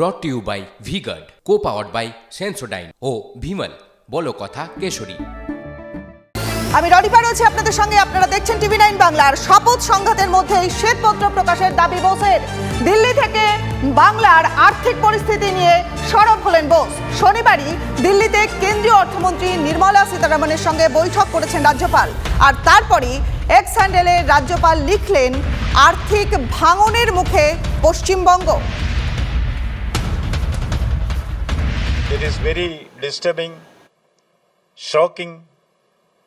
Brought to you by Vguard co powered by Sensodyne ও ভিমল বলো কথা কেশরী। আমি রনিপা রয়েছে আপনাদের সঙ্গে। আপনারা দেখছেন টিভি নাইন বাংলার শপথ সংঘাতের মধ্যেই শ্বেতপত্র প্রকাশের দাবি বোসের। দিল্লি থেকে বাংলার আর্থিক পরিস্থিতি নিয়ে সরব হলেন বোস। শনিবারই দিল্লিতে কেন্দ্রীয় অর্থমন্ত্রী নির্মলা সীতারামনের সঙ্গে বৈঠক করেছেন রাজ্যপাল। আর তারপরই এক্স হ্যান্ডেলে রাজ্যপাল লিখলেন, আর্থিক ভাঙনের মুখে Paschimbanga. It is very disturbing, shocking,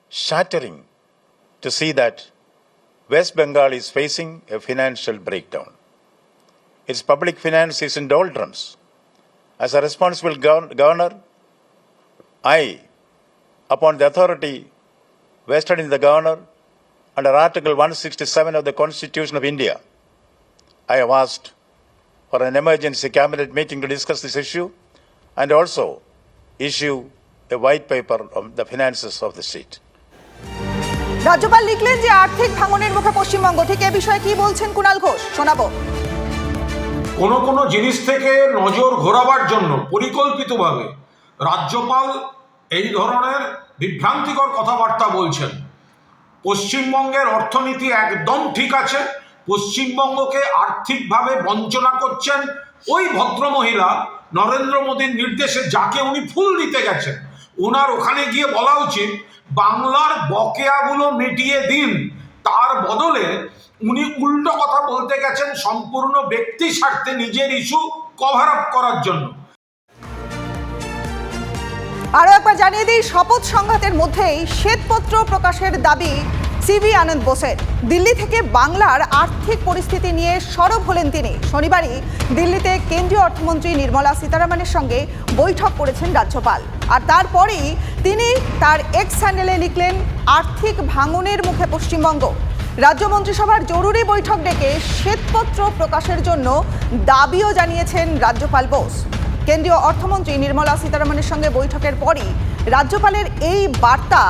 shattering to see that West Bengal is facing a financial breakdown. Its public finance is in doldrums. As a responsible gov- governor, I, upon the authority vested in the governor under Article 167 of the Constitution of India, I have asked for an emergency cabinet meeting to discuss this issue and also issue a white paper on the finances of the state. রাজ্যপাল লিখলেন যে আর্থিক ভাঙনের মুখে পশ্চিমবঙ্গ। ঠিক এ বিষয়ে কি বলছেন কুণাল ঘোষ? শোনাবো। কোনো কোনো জিনিস থেকে নজর ঘোরাবার জন্য পরিকল্পিতভাবে রাজ্যপাল এই ধরনের বিভ্রান্তিকর কথাবার্তা বলছেন। পশ্চিমবঙ্গের অর্থনীতি একদম ঠিক আছে পশ্চিমবঙ্গকে আর্থিকভাবে বঞ্চনা করছেন ওই ভদ্রমহিলা নরেন্দ্র মোদীর নির্দেশে যাকে উনি ফুল দিতে গেছেন ওনার ওখানে গিয়ে বলা উচিত, বাংলার বকেয়াগুলো মিটিয়ে দিন। তার বদলে উনি উল্টো কথা বলতে গেছেন সম্পূর্ণ ব্যক্তি স্বার্থে নিজের ইস্যু কভার আপ করার জন্য। আরও একবার জানিয়ে দিই, শপথ সংঘাতের মধ্যেই শ্বেতপত্র প্রকাশের দাবি সিভি আনন্দ বোসের দিল্লি থেকে বাংলার আর্থিক পরিস্থিতি নিয়ে সরব হলেন তিনি। শনিবারই দিল্লিতে কেন্দ্রীয় অর্থমন্ত্রী নির্মলা সীতারামনের সঙ্গে বৈঠক করেছেন রাজ্যপাল। আর তারপরেই তিনি তার এক্স হ্যান্ডেলে লিখলেন, আর্থিক ভাঙনের মুখে পশ্চিমবঙ্গ। রাজ্য মন্ত্রিসভার জরুরি বৈঠক ডেকে শ্বেতপত্র প্রকাশের জন্য দাবিও জানিয়েছেন রাজ্যপাল বোস। কেন্দ্রীয় অর্থমন্ত্রী নির্মলা সীতারামনের সঙ্গে বৈঠকের পরই রাজ্যপালের এই বার্তা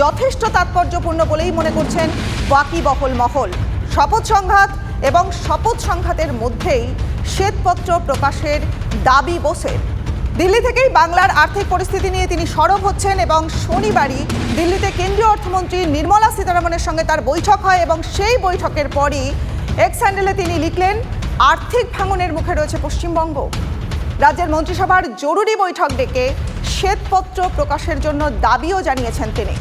যথেষ্ট তাৎপর্যপূর্ণ বলেই মনে করছেন ওয়াকিবহল মহল। শপথ সংঘাত এবং শপথ সংঘাতের মধ্যেই শ্বেতপত্র প্রকাশের দাবি বসে দিল্লি থেকেই বাংলার আর্থিক পরিস্থিতি নিয়ে তিনি সরব হচ্ছেন এবং শনিবারই দিল্লিতে কেন্দ্রীয় অর্থমন্ত্রী নির্মলা সীতারামনের সঙ্গে তার বৈঠক হয় এবং সেই বৈঠকের পরই এক্স হ্যান্ডেলে তিনি লিখলেন, আর্থিক ভাঙনের মুখে রয়েছে পশ্চিমবঙ্গ। রাজ্যের মন্ত্রিসভার জরুরি বৈঠক ডেকে শ্বেতপত্র প্রকাশের জন্য দাবিও জানিয়েছেন তিনি।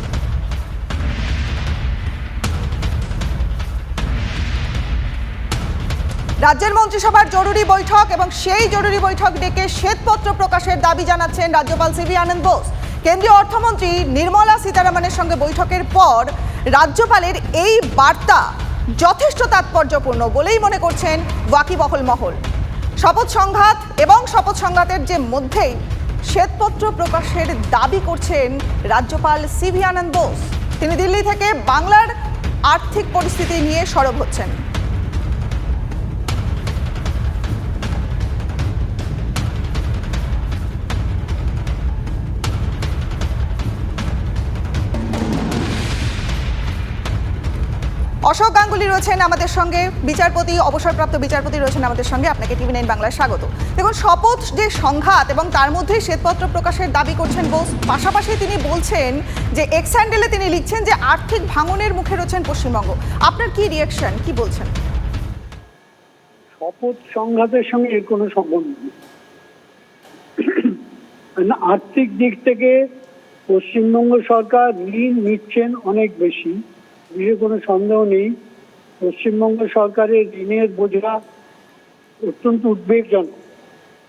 রাজ্যের মন্ত্রিসভার জরুরি বৈঠক এবং সেই জরুরি বৈঠক ডেকে শ্বেতপত্র প্রকাশের দাবি জানাচ্ছেন রাজ্যপাল সিভি আনন্দ বোস। কেন্দ্রীয় অর্থমন্ত্রী নির্মলা সীতারামনের সঙ্গে বৈঠকের পর রাজ্যপালের এই বার্তা যথেষ্ট তাৎপর্যপূর্ণ বলেই মনে করছেন ওয়াকিবহল মহল। শপথ সংঘাত এবং শপথ সংঘাতের যে মধ্যেই শ্বেতপত্র প্রকাশের দাবি করছেন রাজ্যপাল সিভি আনন্দ বোস। তিনি দিল্লি থেকে বাংলার আর্থিক পরিস্থিতি নিয়ে সরব হচ্ছেন। অশোক গাঙ্গুলি রয়েছেন আমাদের সঙ্গে, বিচারপতি, অবসরপ্রাপ্ত বিচারপতি রয়েছেন আমাদের সঙ্গে। আপনাকে টিভি নাইন বাংলায় স্বাগত। দেখুন, শপথ যে সংঘাত এবং তার মধ্যে শ্বেতপত্র প্রকাশের দাবি করছেন বোস, পাশাপাশি তিনি বলছেন যে এক্স হ্যান্ডেলে তিনি লিখছেন যে আর্থিক ভাঙনের মুখে রয়েছেন পশ্চিমবঙ্গ। আপনার কি রিয়াকশন কি বলছেন? শপথ সংঘাতের সঙ্গে এর কোনো সম্বন্ধ নেই। আর্থিক দিক থেকে পশ্চিমবঙ্গ সরকার ঋণ নিচ্ছেন অনেক বেশি। দিয়ে কোনো সন্দেহ নেই। পশ্চিমবঙ্গ সরকারের ঋণের বোঝা অত্যন্ত উদ্বেগজনক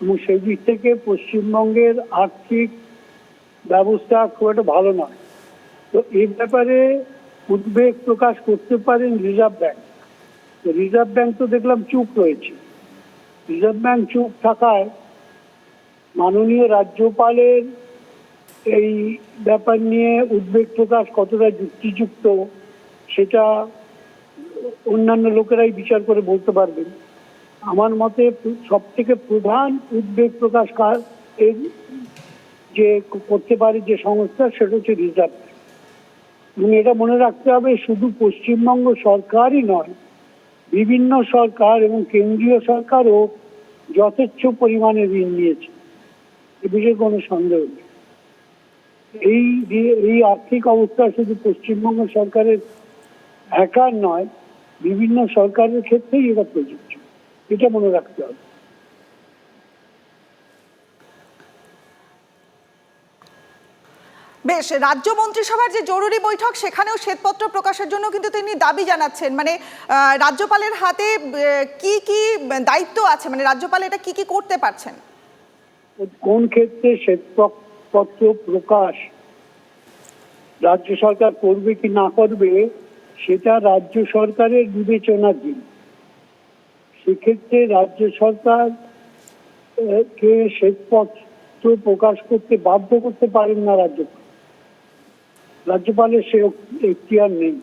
এবং সেই দিক থেকে পশ্চিমবঙ্গের আর্থিক ব্যবস্থা খুব একটা ভালো নয়। তো এই ব্যাপারে উদ্বেগ প্রকাশ করতে পারেন রিজার্ভ ব্যাংক রিজার্ভ ব্যাংক তো দেখলাম চুপ রয়েছে। রিজার্ভ ব্যাংক চুপ থাকায় মাননীয় রাজ্যপালের এই ব্যাপার নিয়ে উদ্বেগ প্রকাশ কতটা যুক্তিযুক্ত সেটা অন্যান্য লোকেরাই বিচার করে বলতে পারবেন। আমার মতে সব থেকে প্রধান উদ্বেগ প্রকাশ কার- এর যে করতে পারে যে সংস্থা, সেটা হচ্ছে রিজার্ভ এবং এটা মনে রাখতে হবে, শুধু পশ্চিমবঙ্গ সরকারই নয়, বিভিন্ন সরকার এবং কেন্দ্রীয় সরকারও যথেচ্ছ পরিমাণে ঋণ নিয়েছে। এ বিষয়ে কোনো সন্দেহ নেই। এই এই আর্থিক অবস্থা শুধু পশ্চিমবঙ্গ সরকারের একার নয় বিভিন্ন সরকারের ক্ষেত্রেই এটা প্রযোজ্য। এটা মনে রাখতে হবে। বেশ রাজ্য মন্ত্রিসভার যে জরুরি বৈঠক সেখানেও শ্বেতপত্র প্রকাশের জন্য কিন্তু তিনি দাবি জানাচ্ছেন। মানে রাজ্যপালের হাতে কি কি দায়িত্ব আছে? মানে রাজ্যপাল এটা কি কি করতে পারছেন? কোন ক্ষেত্রে শ্বেতপত্র প্রকাশ রাজ্য সরকার করবে কি না করবে সেটা রাজ্য সরকারের বিবেচনাধীন। সেক্ষেত্রে রাজ্য সরকার কে শ্বেতপত্র প্রকাশ করতে বাধ্য করতে পারেন না রাজ্যপাল। রাজ্যপালের সে এখতিয়ার নেই।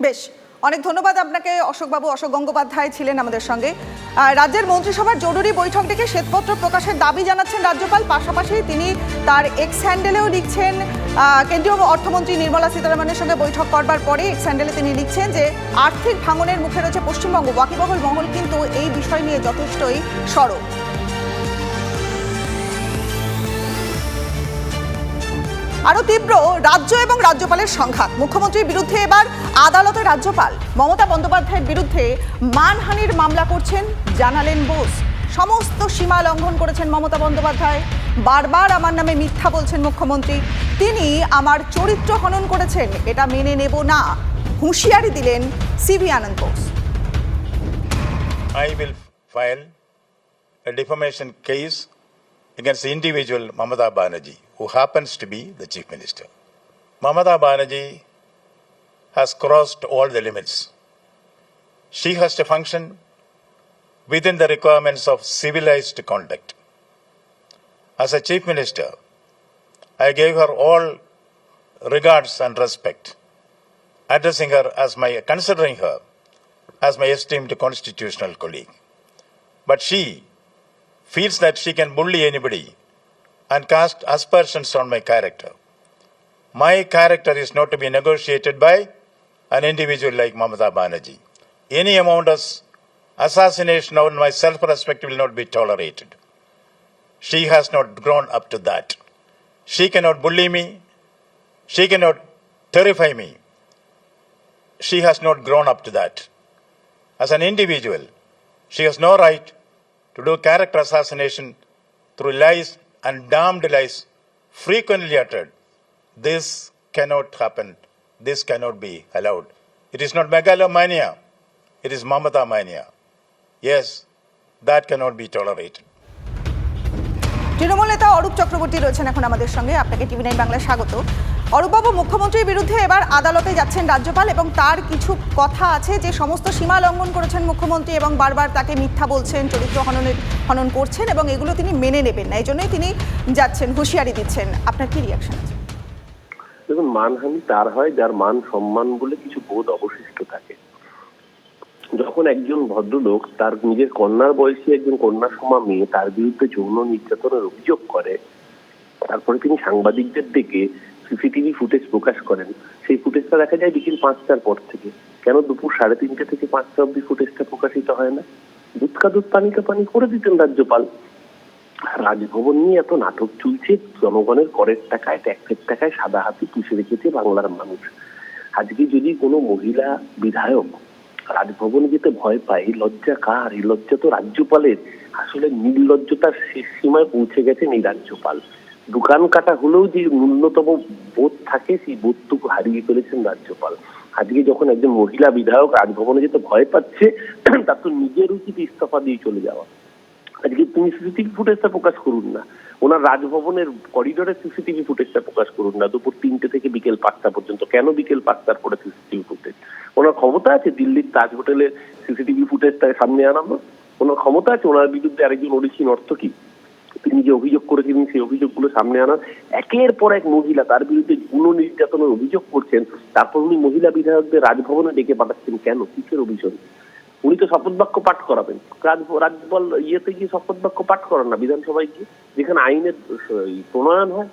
বেশ অনেক ধন্যবাদ আপনাকে, অশোকবাবু, অশোক গঙ্গোপাধ্যায় ছিলেন আমাদের সঙ্গে। রাজ্যের মন্ত্রিসভার জরুরি বৈঠক ডেকে শ্বেতপত্র প্রকাশের দাবি জানাচ্ছেন রাজ্যপাল, পাশাপাশি তিনি তার এক্স হ্যান্ডেলেও লিখছেন কেন্দ্রীয় অর্থমন্ত্রী নির্মলা সীতারামনের সঙ্গে বৈঠক করবার পরে এক্স হ্যান্ডেলে তিনি লিখছেন যে, আর্থিক ভাঙনের মুখে রয়েছে পশ্চিমবঙ্গ, ওয়াকিবহল মহল কিন্তু এই বিষয় নিয়ে যথেষ্টই সরব। আরও তীব্র রাজ্য এবং রাজ্যপালের সংঘাত। মুখ্যমন্ত্রীর বিরুদ্ধে এবার আদালতে রাজ্যপাল। মমতা বন্দ্যোপাধ্যায়ের বিরুদ্ধে মানহানির মামলা করছেন জানালেন বোস। সমস্ত সীমা লঙ্ঘন করেছেন মমতা বন্দ্যোপাধ্যায়। বারবার আমার নামে মিথ্যা বলছেন মুখ্যমন্ত্রী। তিনি আমার চরিত্র হনন করেছেন, এটা মেনে নেব না। হুঁশিয়ারি দিলেন C V Ananda Bose. I will file a defamation case against the individual, Mamata who happens to be the Chief Minister. Mamata Banerjee has crossed all the limits. She has to function within the requirements of civilized conduct. As a Chief Minister, I gave her all regards and respect, addressing her as my, considering her as my esteemed constitutional colleague. But she feels that she can bully anybody and cast aspersions on my character. My character is not to be negotiated by an individual like Mamata Banerjee. Any amount of assassination on my self respect will not be tolerated. She has not grown up to that. She cannot bully me. She cannot terrify me. She has not grown up to that. As an individual, she has no right to do character assassination through lies and damned lies frequently uttered. This cannot happen. This cannot be allowed. It is not megalomania, it is mamata mania. Yes, that cannot be tolerated. Trinamool নেতা অরূপ চক্রবর্তী রয়েছেন এখন আমাদের সঙ্গে আপনাকে TV nine বাংলায় স্বাগত অরূপবাবু, মুখ্যমন্ত্রীর বিরুদ্ধে এবার আদালতে যাচ্ছেন রাজ্যপাল এবং তার কিছু কথা আছে যে সমস্ত সীমা লঙ্ঘন করেছেন মুখ্যমন্ত্রী এবং বারবার তাকে মিথ্যা বলছেন, চরিত্র হননের, হনন করছেন এবং এগুলো তিনি মেনে নেবেন না। এই জন্যই তিনি যাচ্ছেন, হুঁশিয়ারি দিচ্ছেন। আপনার কি রিয়াকশন আছে? দেখুন, মানহানি তার হয়, যার মান সম্মান বলে কিছু বোধ অবশিষ্ট থাকে। যখন একজন ভদ্রলোক তার নিজের কন্যার বয়সী একজন কন্যা সমা মেয়ে তার বিরুদ্ধে যৌন নির্যাতনের অভিযোগ করে, তারপরে তিনি সাংবাদিকদের ডেকে সিসিটিভি ফুটেজ প্রকাশ করেন। সেই ফুটেজটা দেখা যায় বিকেল পাঁচটার পর থেকে। কেন দুপুর সাড়ে তিনটে থেকে পাঁচটা অব্দি ফুটেজটা প্রকাশিত হয় না? দুধ কা দুধ পানি কা পানি করে দিতেন রাজ্যপাল। রাজভবন নিয়ে এত নাটক চলছে, জনগণের করের টাকায়, ট্যাক্সের টাকায় সাদা হাতি পুষে রেখেছে বাংলার মানুষ। আজকে যদি কোনো মহিলা বিধায়ক রাজভবন যেতে ভয় পায়, এই লজ্জা কার? এই লজ্জা তো রাজ্যপালের। আসলে নির্লজ্জতার শেষ সীমায় পৌঁছে গেছেন এই রাজ্যপাল। দোকান কাটা হলেও যে ন্যূনতম বোধ থাকে, সেই বোধটুকু হারিয়ে ফেলেছেন রাজ্যপাল। আজকে যখন একজন মহিলা বিধায়ক রাজভবনে যেতে ভয় পাচ্ছে, তার তো নিজের উচিত ইস্তফা দিয়ে চলে যাওয়া। আজকে তুমি সিসিটিভি ফুটেজটা প্রকাশ করুন না। ওনার রাজভবনের করিডোরে সিসিটিভি ফুটেজটা প্রকাশ করুন না। দুপুর তিনটে থেকে বিকেল পাঁচটা পর্যন্ত। কেন বিকেল পাঁচটার পরে সিসিটিভি ফুটেজ? ওনার ক্ষমতা আছে দিল্লির তাজ হোটেলের সিসিটিভি ফুটেজটা সামনে আনানো ওনার ক্ষমতা আছে? ওনার বিরুদ্ধে আরেকজন ওড়িশি নর্তকী তিনি যে অভিযোগ করেছিলেন সেই অভিযোগগুলো সামনে আনার, একের পর এক মহিলা তার বিরুদ্ধে যৌন নির্যাতনের অভিযোগ করছেন, তারপর উনি মহিলা বিধায়কদের রাজভবনে ডেকে পাঠাচ্ছেন। কেন? কিসের অভিযোগ? উনি তো শপথ বাক্য পাঠ করাবেন। রাজ- রাজ্যপাল ইয়েতে গিয়ে শপথ বাক্য পাঠ করান না, বিধানসভায় গিয়ে, যেখানে আইনের প্রণয়ন হয়।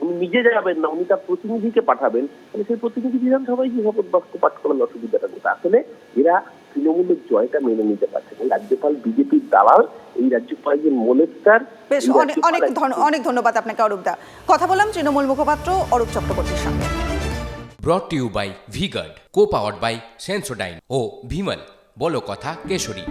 উনি নিজে যাবেন না, উনি তার প্রতিনিধিকে পাঠাবেন। তাহলে সেই প্রতিনিধি বিধানসভায় গিয়ে শপথ বাক্য পাঠ করার অসুবিধাটা আসলে এরা তৃণমূলের জয়টা মেনে নিতে পারছে না। রাজ্যপাল বিজেপির দালাল এই রাজ্যপাল যে মোলেস্টার বেশ অনেক অনেক অনেক ধন্যবাদ আপনাকে অরূপ দা। কথা বললাম তৃণমূল মুখপাত্র অরূপ চক্রবর্তীর সঙ্গে। Brought to you by Vguard co powered by Sensodyne ও ভিমল বলো কথা কেশরী।